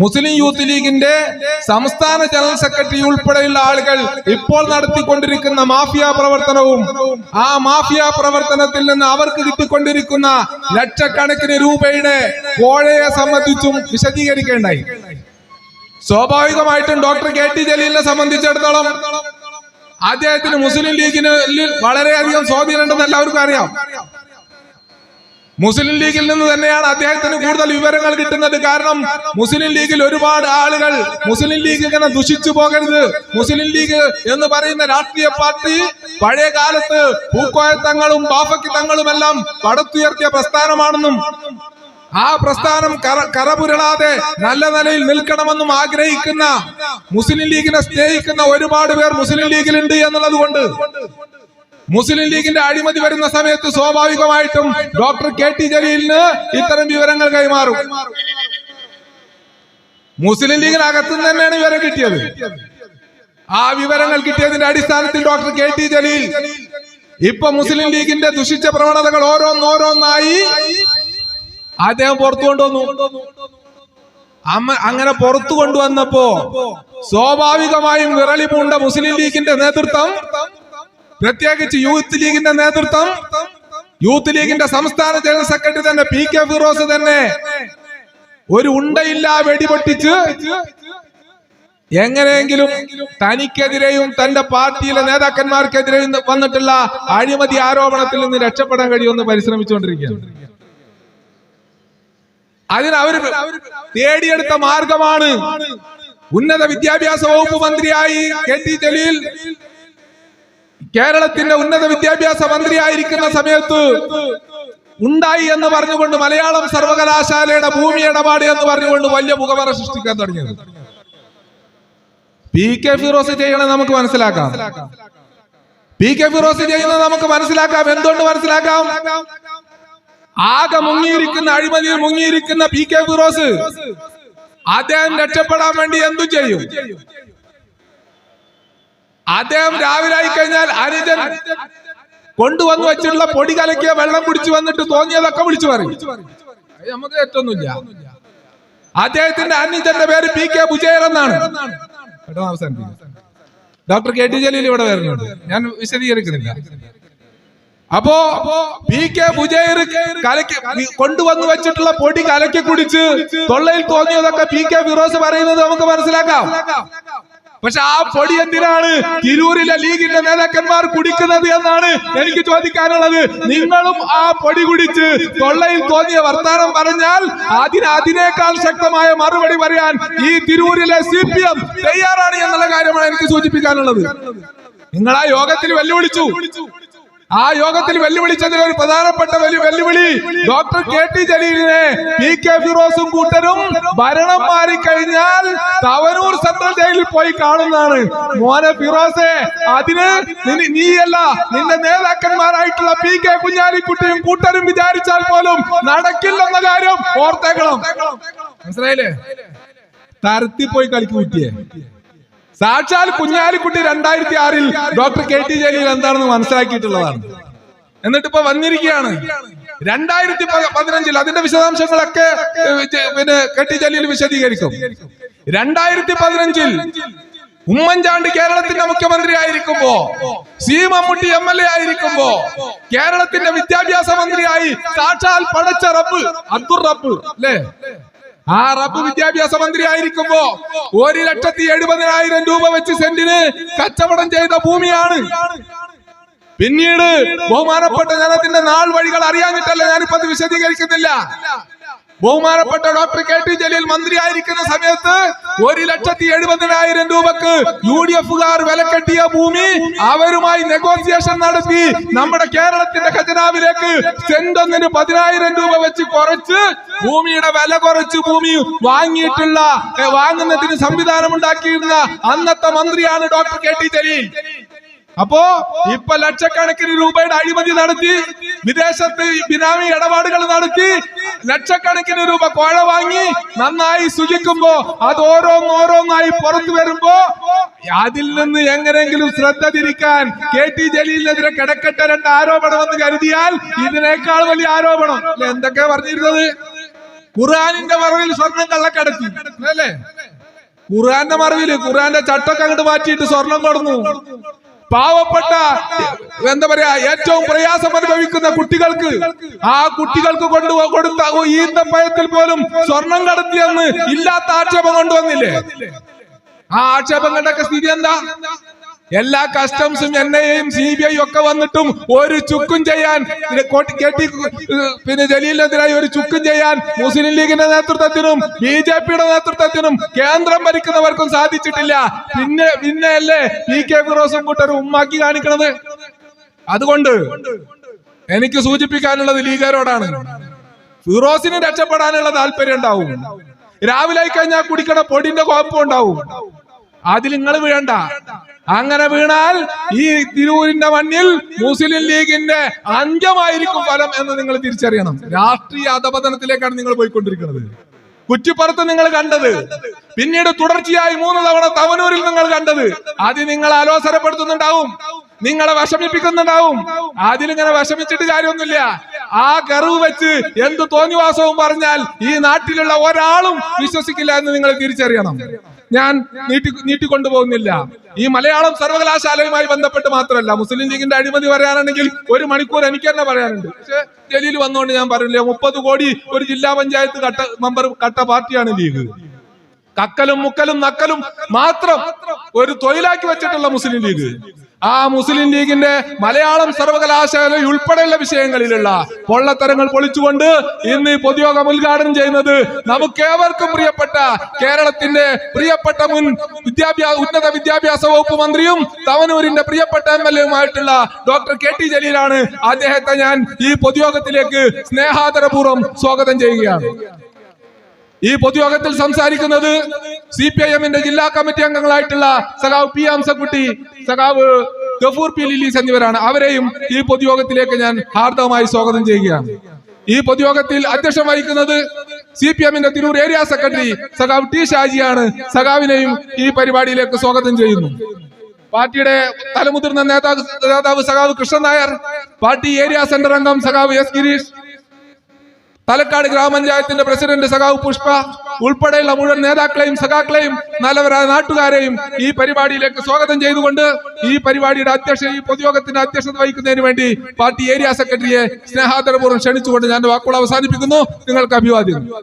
മുസ്ലിം youth ലീഗിന്റെ സംസ്ഥാന general secretary ഉൾപ്പെടെയുള്ള ആളുകൾ ഇപ്പോൾ നടത്തിക്കൊണ്ടിരിക്കുന്ന മാഫിയ പ്രവർത്തനവും ആ മാഫിയ പ്രവർത്തനത്തിൽ നിന്ന് അവർക്ക് കിട്ടിക്കൊണ്ടിരിക്കുന്ന ലക്ഷക്കണക്കിന് രൂപയുടെ കോഴയെ സംബന്ധിച്ചും വിശദീകരിക്കേണ്ടായി. സ്വാഭാവികമായിട്ടും ഡോക്ടർ കെ ടി ജലീലിനെ സംബന്ധിച്ചിടത്തോളം അദ്ദേഹത്തിന് മുസ്ലിം ലീഗിന് വളരെയധികം സ്വാധീനമുണ്ടെന്ന് എല്ലാവർക്കും അറിയാം. മുസ്ലിം ലീഗിൽ നിന്ന് തന്നെയാണ് അദ്ദേഹത്തിന് കൂടുതൽ വിവരങ്ങൾ കിട്ടുന്നത്. കാരണം മുസ്ലിം ലീഗിൽ ഒരുപാട് ആളുകൾ മുസ്ലിം ലീഗ് ഇങ്ങനെ ദുഷിച്ചു പോകരുത്. മുസ്ലിം ലീഗ് എന്ന് പറയുന്ന രാഷ്ട്രീയ പാർട്ടി പഴയ കാലത്ത് പൂക്കോയ തങ്ങളും ബാഫക്കി എല്ലാം പടുത്തുയർത്തിയ പ്രസ്ഥാനമാണെന്നും ആ പ്രസ്ഥാനം കറ കറപുരളാതെ നല്ല നിലയിൽ നിൽക്കണമെന്നും ആഗ്രഹിക്കുന്ന മുസ്ലിം ലീഗിനെ സ്നേഹിക്കുന്ന ഒരുപാട് പേർ മുസ്ലിം ലീഗിലുണ്ട് എന്നുള്ളത് കൊണ്ട് മുസ്ലിം ലീഗിന്റെ അഴിമതി വരുന്ന സമയത്ത് സ്വാഭാവികമായിട്ടും ഡോക്ടർ കെ ടി ജലീലിന് ഇത്തരം വിവരങ്ങൾ കൈമാറും. മുസ്ലിം ലീഗിനകത്തു നിന്ന് തന്നെയാണ് വിവരം കിട്ടിയത്. ആ വിവരങ്ങൾ കിട്ടിയതിന്റെ അടിസ്ഥാനത്തിൽ ഡോക്ടർ കെ ടി ജലീൽ ഇപ്പൊ മുസ്ലിം ലീഗിന്റെ ദുഷിച്ച പ്രവണതകൾ ഓരോന്നോരോന്നായി അദ്ദേഹം പുറത്തു കൊണ്ടുവന്നു. അമ്മ അങ്ങനെ പുറത്തു കൊണ്ടുവന്നപ്പോ സ്വാഭാവികമായും വിറളി പൂണ്ട മുസ്ലിം ലീഗിന്റെ നേതൃത്വം പ്രത്യേകിച്ച് യൂത്ത് ലീഗിന്റെ നേതൃത്വം യൂത്ത് ലീഗിന്റെ സംസ്ഥാന ജനറൽ സെക്രട്ടറി തന്നെ പി കെ ഫിറോസ് തന്നെ ഒരു ഉണ്ടയില്ല വെടിപൊട്ടിച്ച് എങ്ങനെയെങ്കിലും തനിക്കെതിരെയും തന്റെ പാർട്ടിയിലെ നേതാക്കന്മാർക്കെതിരെയും വന്നിട്ടുള്ള അഴിമതി ആരോപണത്തിൽ നിന്ന് രക്ഷപ്പെടാൻ കഴിയുമെന്ന് പരിശ്രമിച്ചുകൊണ്ടിരിക്കുകയാണ്. അതിന് അവർ തേടിയെടുത്ത മാർഗമാണ് ഉന്നത വിദ്യാഭ്യാസ വകുപ്പ് മന്ത്രിയായി കെ ടി ജലീൽ കേരളത്തിന്റെ ഉന്നത വിദ്യാഭ്യാസ മന്ത്രിയായിരിക്കുന്ന സമയത്ത് ഉണ്ടായി എന്ന് പറഞ്ഞുകൊണ്ട് മലയാളം സർവകലാശാലയുടെ ഭൂമി ഇടപാട് എന്ന് പറഞ്ഞുകൊണ്ട് വലിയ മുഖപറ സൃഷ്ടിക്കാൻ തുടങ്ങിയത്. പി കെ ഫിറോസ് ചെയ്യണത് നമുക്ക് മനസ്സിലാക്കാം. പി കെ ഫിറോസ് ചെയ്യുന്നത് നമുക്ക് മനസ്സിലാക്കാം. എന്തുകൊണ്ട് മനസ്സിലാക്കാം? ആകെ മുങ്ങിയിരിക്കുന്ന അഴിമതിയിൽ മുങ്ങിയിരിക്കുന്ന പി കെ ഫിറോസ് അദ്ദേഹം രക്ഷപ്പെടാൻ വേണ്ടി എന്തു ചെയ്യും? അദ്ദേഹം രാവിലെ ആയി കഴിഞ്ഞാൽ അനുജൻ കൊണ്ടുവന്നു വെച്ചിട്ടുള്ള പൊടി കലക്കിയ വെള്ളം കുടിച്ചു വന്നിട്ട് തോന്നിയതൊക്കെ വിളിച്ചു പറയും. നമുക്ക് ഏറ്റൊന്നുമില്ല അദ്ദേഹത്തിന്റെ അനുജന്റെ പേര് പി കെ ബുജയർ എന്നാണ്. ഡോക്ടർ കെ ടി ജലീൽ ഇവിടെ വരുന്നുണ്ട്. ഞാൻ വിശദീകരിക്കുന്നില്ല. അപ്പോ പി കെ ബുജൈർ കലക്കി കൊണ്ടുവന്നു വെച്ചിട്ടുള്ള പൊടി കലക്കി കുടിച്ച് തൊള്ളയിൽ തോന്നിയതൊക്കെ പി കെ ഫിറോസ് പറയുന്നത് നമുക്ക് മനസ്സിലാക്കാം. പക്ഷെ ആ പൊടി എന്തിനാണ് തിരൂരിലെ ലീഗിന്റെ നേതാക്കന്മാർ കുടിക്കുന്നത് എന്നാണ് എനിക്ക് ചോദിക്കാനുള്ളത്. നിങ്ങളും ആ പൊടി കുടിച്ച് തൊള്ളയിൽ തോന്നിയ വർത്താനം പറഞ്ഞാൽ അതിന് അതിനേക്കാൾ ശക്തമായ മറുപടി പറയാൻ ഈ തിരൂരിലെ സി പി എം തയ്യാറാണ് എന്നുള്ള കാര്യമാണ് എനിക്ക് സൂചിപ്പിക്കാനുള്ളത്. നിങ്ങൾ ആ യോഗത്തിൽ വെല്ലുവിളിച്ചു. ആ യോഗത്തിൽ വെല്ലുവിളിച്ചതിൽ ഒരു പ്രധാനപ്പെട്ട വെല്ലുവിളി ഡോക്ടർ കെ ടി ജലീലിനെ പി കെ ഫിറോസും കൂട്ടരും ഭരണം മാറിക്കഴിഞ്ഞാൽ തവനൂർ സെൻട്രൽ ജയിലിൽ പോയി കാണുന്നതാണ്. മോനെ ഫിറോസെ അതിന് നീയല്ല നിന്റെ നേതാക്കന്മാരായിട്ടുള്ള പി കെ കുഞ്ഞാലിക്കുട്ടിയും കൂട്ടരും വിചാരിച്ചാൽ പോലും നടക്കില്ലെന്ന കാര്യം ഓർത്തേക്കണം. മനസ്സിലായില്ലേ? തരത്തിൽ പോയി കളിക്ക് കുട്ടിയെ. സാക്ഷാൽ കുഞ്ഞാലിക്കുട്ടി രണ്ടായിരത്തി ആറിൽ ഡോക്ടർ കെ ടി ജലീൽ എന്താണെന്ന് മനസ്സിലാക്കിയിട്ടുള്ളതാണ്. എന്നിട്ട് ഇപ്പൊ വന്നിരിക്കുകയാണ്. രണ്ടായിരത്തി പതിനഞ്ചിൽ അതിന്റെ വിശദാംശങ്ങളൊക്കെ പിന്നെ കെ ടി ജലീൽ വിശദീകരിക്കും. രണ്ടായിരത്തി പതിനഞ്ചിൽ ഉമ്മൻചാണ്ടി കേരളത്തിന്റെ മുഖ്യമന്ത്രി ആയിരിക്കുമ്പോ C Mammootty M L A ആയിരിക്കുമ്പോ കേരളത്തിന്റെ വിദ്യാഭ്യാസ മന്ത്രിയായി സാക്ഷാൽ പടച്ച റബ്ബ് അബ്ദുർ റബ്ബ് അല്ലേ? ആ റബ്ബ് വിദ്യാഭ്യാസ മന്ത്രി ആയിരിക്കുമ്പോ ഒരു ലക്ഷത്തി എഴുപതിനായിരം രൂപ വെച്ച് സെന്റിന് കച്ചവടം ചെയ്ത ഭൂമിയാണ്. പിന്നീട് ബഹുമാനപ്പെട്ട ജനത്തിന്റെ നാൾ വഴികൾ അറിയാഞ്ഞിട്ടല്ല ഞാനിപ്പത് വിശദീകരിക്കുന്നില്ല. ബഹുമാനപ്പെട്ട ഡോക്ടർ കെ ടി ജലീൽ മന്ത്രിയായിരിക്കുന്ന സമയത്ത് ഒരു ലക്ഷത്തി എഴുപതിനായിരം രൂപക്ക് യു ഡി എഫുകാർ വിലക്കെട്ടിയ ഭൂമി അവരുമായി നെഗോസിയേഷൻ നടത്തി നമ്മുടെ കേരളത്തിന്റെ ഖജനാവിലേക്ക് സെന്റ് ഒന്നിന് പതിനായിരം രൂപ വെച്ച് കുറച്ച് ഭൂമിയുടെ വില കുറച്ച് ഭൂമി വാങ്ങിയിട്ടുള്ള വാങ്ങുന്നതിന് സംവിധാനം ഉണ്ടാക്കിയിരുന്ന അന്നത്തെ മന്ത്രിയാണ് ഡോക്ടർ കെ ടി ജലീൽ. അപ്പോ ഇപ്പൊ ലക്ഷക്കണക്കിന് രൂപയുടെ അഴിമതി നടത്തി വിദേശത്ത് ബിനാമി ഇടപാടുകൾ നടത്തി ലക്ഷക്കണക്കിന് രൂപ കോഴ വാങ്ങി നന്നായി സുഖിക്കുമ്പോ അത് ഓരോന്നോരോന്നായി പുറത്തു വരുമ്പോ അതിൽ നിന്ന് എങ്ങനെയെങ്കിലും ശ്രദ്ധ തിരിക്കാൻ കെ ടി ജലീലിനെതിരെ കിടക്കട്ട രണ്ട് ആരോപണമെന്ന് കരുതിയാൽ ഇതിനേക്കാൾ വലിയ ആരോപണം. അല്ലെ? എന്തൊക്കെ പറഞ്ഞിരുന്നത്? ഖുർആാനിന്റെ മറവിൽ സ്വർണം കള്ളക്കടത്തി. അല്ലേ? ഖുർആന്റെ മറവിൽ ഖുർആന്റെ ചട്ടൊക്കെ അങ്ങോട്ട് മാറ്റിയിട്ട് സ്വർണം കൊടുന്നു. പാവപ്പെട്ട എന്താ പറയാ ഏറ്റവും പ്രയാസം അനുഭവിക്കുന്ന കുട്ടികൾക്ക് ആ കുട്ടികൾക്ക് കൊണ്ടു കൊടുത്ത ഈന്തപ്പയത്തിൽ പോലും സ്വർണം കടത്തിയെന്ന് ഇല്ലാത്ത ആക്ഷേപം കൊണ്ടുവന്നില്ലേ? ആ ആക്ഷേപങ്ങളുടെയൊക്കെ സ്ഥിതി എന്താ? എല്ലാ കസ്റ്റംസും എൻ ഐ എയും സി ബി ഐ ഒക്കെ വന്നിട്ടും ഒരു ചുക്കും ചെയ്യാൻ കോട്ടി- പിന്നെ ജലീലിനെതിരായി ഒരു ചുക്കും ചെയ്യാൻ മുസ്ലിം ലീഗിന്റെ നേതൃത്വത്തിനും ബി ജെ പിയുടെ നേതൃത്വത്തിനും കേന്ദ്രം ഭരിക്കുന്നവർക്കും സാധിച്ചിട്ടില്ല. പിന്നെ പിന്നെ അല്ലേ പി കെ ഫിറോസും കൂട്ടർ ഉമ്മാക്കി കാണിക്കണത്. അതുകൊണ്ട് എനിക്ക് സൂചിപ്പിക്കാനുള്ളത് ലീഗരോടാണ്. ഫിറോസിന് രക്ഷപ്പെടാനുള്ള താല്പര്യം ഉണ്ടാവും. രാവിലെ കഴിഞ്ഞാൽ കുടിക്കണ പൊടിന്റെ കുഴപ്പം ഉണ്ടാവും. അതിൽ നിങ്ങൾ വീഴണ്ട. അങ്ങനെ വീണാൽ ഈ തിരൂരിന്റെ മണ്ണിൽ മുസ്ലിം ലീഗിന്റെ അന്ത്യമായിരിക്കും ഫലം എന്ന് നിങ്ങൾ തിരിച്ചറിയണം. രാഷ്ട്രീയ അധപതനത്തിലേക്കാണ് നിങ്ങൾ പോയിക്കൊണ്ടിരിക്കുന്നത്. കുറ്റിപ്പുറത്ത് നിങ്ങൾ കണ്ടത്. പിന്നീട് തുടർച്ചയായി മൂന്ന് തവണ തവനൂരിൽ നിങ്ങൾ കണ്ടത്. അത് നിങ്ങൾ അലോസരപ്പെടുത്തുന്നുണ്ടാവും. നിങ്ങളെ വിഷമിപ്പിക്കുന്നുണ്ടാവും. അതിലിങ്ങനെ വിഷമിച്ചിട്ട് കാര്യമൊന്നുമില്ല. ആ കറിവ് വെച്ച് എന്ത് തോന്നിവാസവും പറഞ്ഞാൽ ഈ നാട്ടിലുള്ള ഒരാളും വിശ്വസിക്കില്ല എന്ന് നിങ്ങൾ തിരിച്ചറിയണം. ഞാൻ നീട്ടി നീട്ടിക്കൊണ്ടുപോകുന്നില്ല. ഈ മലയാളം സർവകലാശാലയുമായി ബന്ധപ്പെട്ട് മാത്രമല്ല മുസ്ലിം ലീഗിന്റെ അഴിമതി പറയാനാണെങ്കിൽ ഒരു മണിക്കൂർ എനിക്ക് തന്നെ പറയാനുണ്ട്. പക്ഷെ ജലീൽ വന്നുകൊണ്ട് ഞാൻ പറഞ്ഞില്ല മുപ്പത് കോടി ഒരു ജില്ലാ പഞ്ചായത്ത് കട്ട മെമ്പർ കട്ട പാർട്ടിയാണ് ലീഗ്. കക്കലും മുക്കലും നക്കലും മാത്രം ഒരു തൊഴിലാക്കി വെച്ചിട്ടുള്ള മുസ്ലിം ലീഗ്. ആ മുസ്ലിം ലീഗിന്റെ മലയാളം സർവകലാശാല ഉൾപ്പെടെയുള്ള വിഷയങ്ങളിലുള്ള പൊള്ളത്തരങ്ങൾ പൊളിച്ചുകൊണ്ട് ഇന്ന് ഈ പൊതുയോഗം ഉദ്ഘാടനം ചെയ്യുന്നത് നമുക്കേവർക്കും പ്രിയപ്പെട്ട കേരളത്തിന്റെ പ്രിയപ്പെട്ട മുൻ വിദ്യാഭ്യാസ ഉന്നത വിദ്യാഭ്യാസ വകുപ്പ് മന്ത്രിയും തവനൂരിന്റെ പ്രിയപ്പെട്ട എം എൽ എയുമായിട്ടുള്ള ഡോക്ടർ കെ ടി ജലീലാണ് അദ്ദേഹത്തെ ഞാൻ ഈ പൊതുയോഗത്തിലേക്ക് സ്നേഹാദരപൂർവം സ്വാഗതം ചെയ്യുകയാണ്. ഈ പൊതുയോഗത്തിൽ സംസാരിക്കുന്നത് സി പി ഐ എമ്മിന്റെ ജില്ലാ കമ്മിറ്റി അംഗങ്ങളായിട്ടുള്ള സഖാവ് പി ഹംസക്കുട്ടി സഖാവ് ഗഫൂർ പി ലിലീസ് എന്നിവരാണ്. അവരെയും ഈ പൊതുയോഗത്തിലേക്ക് ഞാൻ ഹാർദവമായി സ്വാഗതം ചെയ്യുകയാണ്. ഈ പൊതുയോഗത്തിൽ അധ്യക്ഷം വഹിക്കുന്നത് സി പി എമ്മിന്റെ തിരൂർ ഏരിയ സെക്രട്ടറി സഖാവ് ടി ഷാജിയാണ്. സഖാവിനെയും ഈ പരിപാടിയിലേക്ക് സ്വാഗതം ചെയ്യുന്നു. പാർട്ടിയുടെ തലമുതിർന്ന നേതാവ് നേതാവ് സഖാവ് Krishnan Nair party area centre അംഗം സഖാവ് എസ് ഗിരീഷ് പാലക്കാട് ഗ്രാമപഞ്ചായത്തിന്റെ പ്രസിഡന്റ് സഖാവ് പുഷ്പ ഉൾപ്പെടെയുള്ള മുഴുവൻ നേതാക്കളെയും സഖാക്കളെയും നല്ലവരായ നാട്ടുകാരെയും ഈ പരിപാടിയിലേക്ക് സ്വാഗതം ചെയ്തുകൊണ്ട് ഈ പരിപാടിയുടെ അധ്യക്ഷ ഈ പൊതുയോഗത്തിന്റെ അധ്യക്ഷത വഹിക്കുന്നതിന് വേണ്ടി പാർട്ടി ഏരിയ സെക്രട്ടറിയെ സ്നേഹാദരപൂർവം ക്ഷണിച്ചുകൊണ്ട് ഞാൻ വാക്കുകൾ അവസാനിപ്പിക്കുന്നു. നിങ്ങൾക്ക് അഭിവാദ്യം.